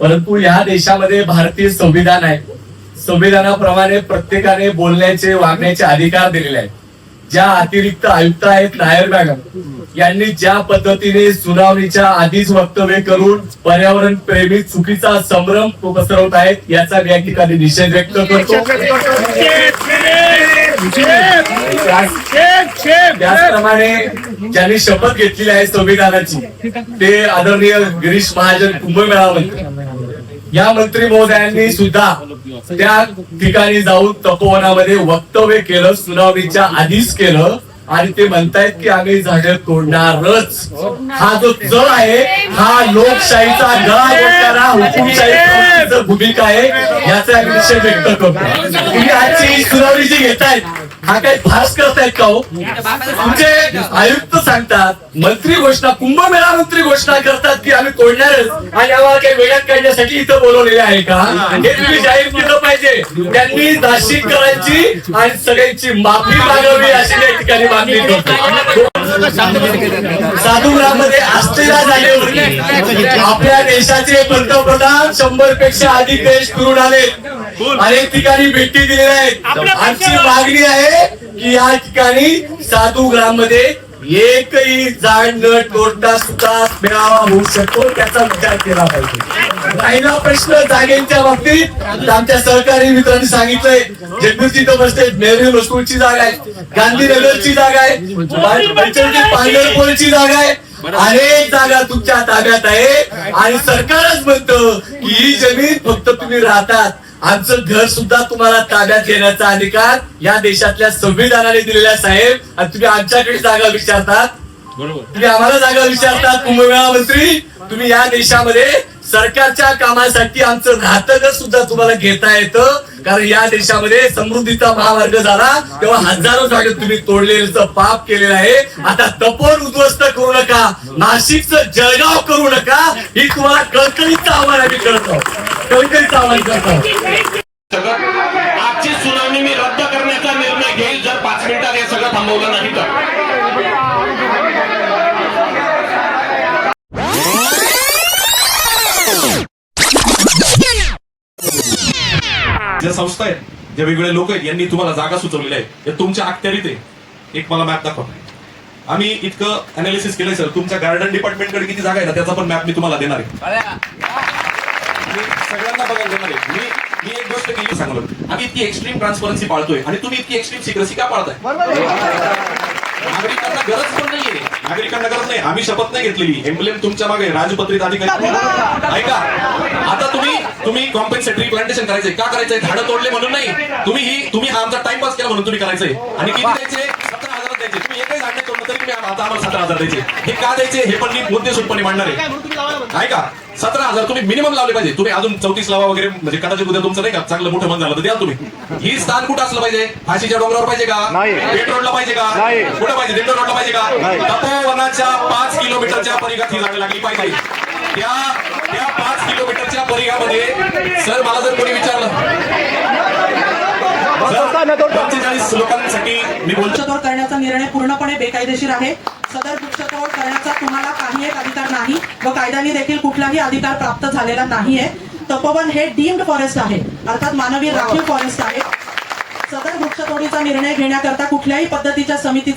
परंतु या देशामध्ये भारतीय संविधान आहे. संविधानाप्रमाणे प्रत्येकाने बोलण्याचे वागण्याचे अधिकार दिलेले आहेत. ज्या अतिरिक्त आयुक्त आहेत नायर मॅडम यांनी ज्या पद्धतीने सुनावणीच्या आधीच वक्तव्य करून पर्यावरण प्रेमी चुकीचा संभ्रम पसरवत आहेत याचा या ठिकाणी निषेध व्यक्त करतो. त्याचप्रमाणे ज्यांनी शपथ घेतलेली आहे संविधानाची ते आदरणीय गिरीश महाजन कुंभमेळा मंत्री. या मंत्री महोदयांनी सुद्धा त्या ठिकाणी जाऊन तपोवनामध्ये वक्तव्य केलं सुनावणीच्या आधीच केलं. आणि ते म्हणतायत की आम्ही झाड तोडणारच. हा जो जळ आहे हा लोकशाहीचा गळा हुकुमशाही भूमिका आहे याचा विषय व्यक्त करतो. तुम्ही आजची सुनावणी जी घेतायत हा काही फास करतायत का हो तुमचे आयुक्त सांगतात मंत्री घोषणा कुंभमेळा मंत्री घोषणा करतात की आम्ही तोडणारच. आणि आम्हाला काही वेळात काढण्यासाठी इथं बोलवलेले आहे का? हे तुम्ही जाहीर केलं पाहिजे. त्यांनी नाशिककरांची आणि सगळ्यांची माफी मागवली अशी या ठिकाणी मागणी करतो. साधुग्रामध्ये आस्थेला झाल्यावरती आपल्या देशाचे पंतप्रधान शंभरपेक्षा अधिक देश फिरून आले. अनेक ठिकाणी भेटी दिलेल्या आहेत. आमची मागणी आहे की या ठिकाणी साधुग्राममध्ये एकही झाड न तोडता सुद्धा मेळावा होऊ शकतो. त्याचा विचार केला पाहिजे. राहिला प्रश्न जागेच्या बाबतीत. आमच्या सहकारी मित्रांनी सांगितलंय जगदीशजी तर बसते नेहरू स्कूलची जागा आहे गांधीनगरची जागा आहे पांढरपूरची जागा आहे. अनेक जागा तुमच्या ताब्यात आहे. आणि सरकारच म्हणतं की ही जमीन फक्त तुम्ही राहतात. आमचं घर सुद्धा तुम्हाला ताब्यात घेण्याचा अधिकार या देशातल्या संविधानाने दिलेला आहे, साहेब. आणि तुम्ही आमच्याकडे जागा विचारतात. तुम्ही आम्हाला जागा विचारतात कुंभमेळा मंत्री. तुम्ही या देशामध्ये सरकारच्या कामासाठी आमचं घातक सुद्धा तुम्हाला घेता येतं. कारण या देशामध्ये समृद्धीचा महामार्ग झाला. तेव्हा हजारो जागे तुम्ही तोडलेलं पाप केलेलं आहे. आता तपोन उद्ध्वस्त करू नका. नाशिकचं जळगाव करू नका. ही तुम्हाला कळकळीचं आव्हान आम्ही करतो कळकळीचं आव्हान करतो सगळं आजची सुनावणी मी रद्द करण्याचा निर्णय घेईल. जर पाच मिनिटात हे सगळं थांबवलं नाही तर. ज्या संस्था आहेत जे वेगवेगळे लोक आहेत यांनी तुम्हाला जागा सुचवलेल्या आहेत या तुमच्या अखत्यारीत आहे. एक मला मॅप दाखवा. आम्ही इतकं अनालिसिस केलंय सर तुमच्या गार्डन डिपार्टमेंटकडे किती जागा आहे ना त्याचा पण मॅप मी तुम्हाला देणार आहे. मी सगळ्यांना बघायला देणार आहे. मी मी एक गोष्ट केली सांगलो आम्ही इतकी एक्स्ट्रीम ट्रान्सपरन्सी पाळतोय आणि तुम्ही इतकी एक्स्ट्रीम सिक्रेसी का पाळताय? नागरिकांना गरज पण नाहीये. नागरिकांना गरज नाही. आम्ही शपथ नाही घेतलेली. एम्ब्लेम तुमच्या मागे राजपत्रित अधिकारी. ऐका. आता तुम्ही तुम्ही कॉम्पेन्सेटरी प्लांटेशन करायचंय. का करायचंय? झाडं तोडले म्हणून नाही. तुम्ही ही तुम्ही हा आमचा टाइमपास केला म्हणून तुम्ही करायचंय. आणि किती द्यायचे? सतरा हजार द्यायचे. तुम्ही एकही झाड नाही तोडलं तरी तुम्ही आम- आता आम्हाला सतरा हजार द्यायचे. हे का द्यायचे? हे पण मी मुद्देसूदपणे मांडणार आहे. ऐका सतरा हजार तुम्ही मिनिमम लावले पाहिजे. तुम्ही अजून चौतीस लावा वगैरे म्हणजे कदाचित उद्या तुमचं नाही का चांगलं मोठं मन झालं तर द्या तुम्ही. ही स्थान कुठं असलं पाहिजे? फाशीच्या डोंगरावर पाहिजे का? पेट रोडला पाहिजे का? कुठं पाहिजे? दिंडोर रोडला पाहिजे का? तपोवनाच्या पाच किलोमीटरच्या परिघात ही जागा लागली पाहिजे. त्या त्या पाच किलोमीटरच्या परिघामध्ये सर मला जर कोणी विचारलं पंचेचाळीस लोकांसाठी मी बोलतो. निर्णय पूर्णपणे बेकायदेशीर आहे. सदर वृक्षतोड करण्याचा तुम्हाला काही एक अधिकार नाही व कायद्याने देखील कुठलाही अधिकार प्राप्त झालेला नाहीये. तपोवन हे डीम्ड फॉरेस्ट आहे. अर्थात मानवी राखीव फॉरेस्ट आहे. सदर वृक्षतोडीचा निर्णय घेण्याकरता कुठल्याही पद्धतीच्या समितीचे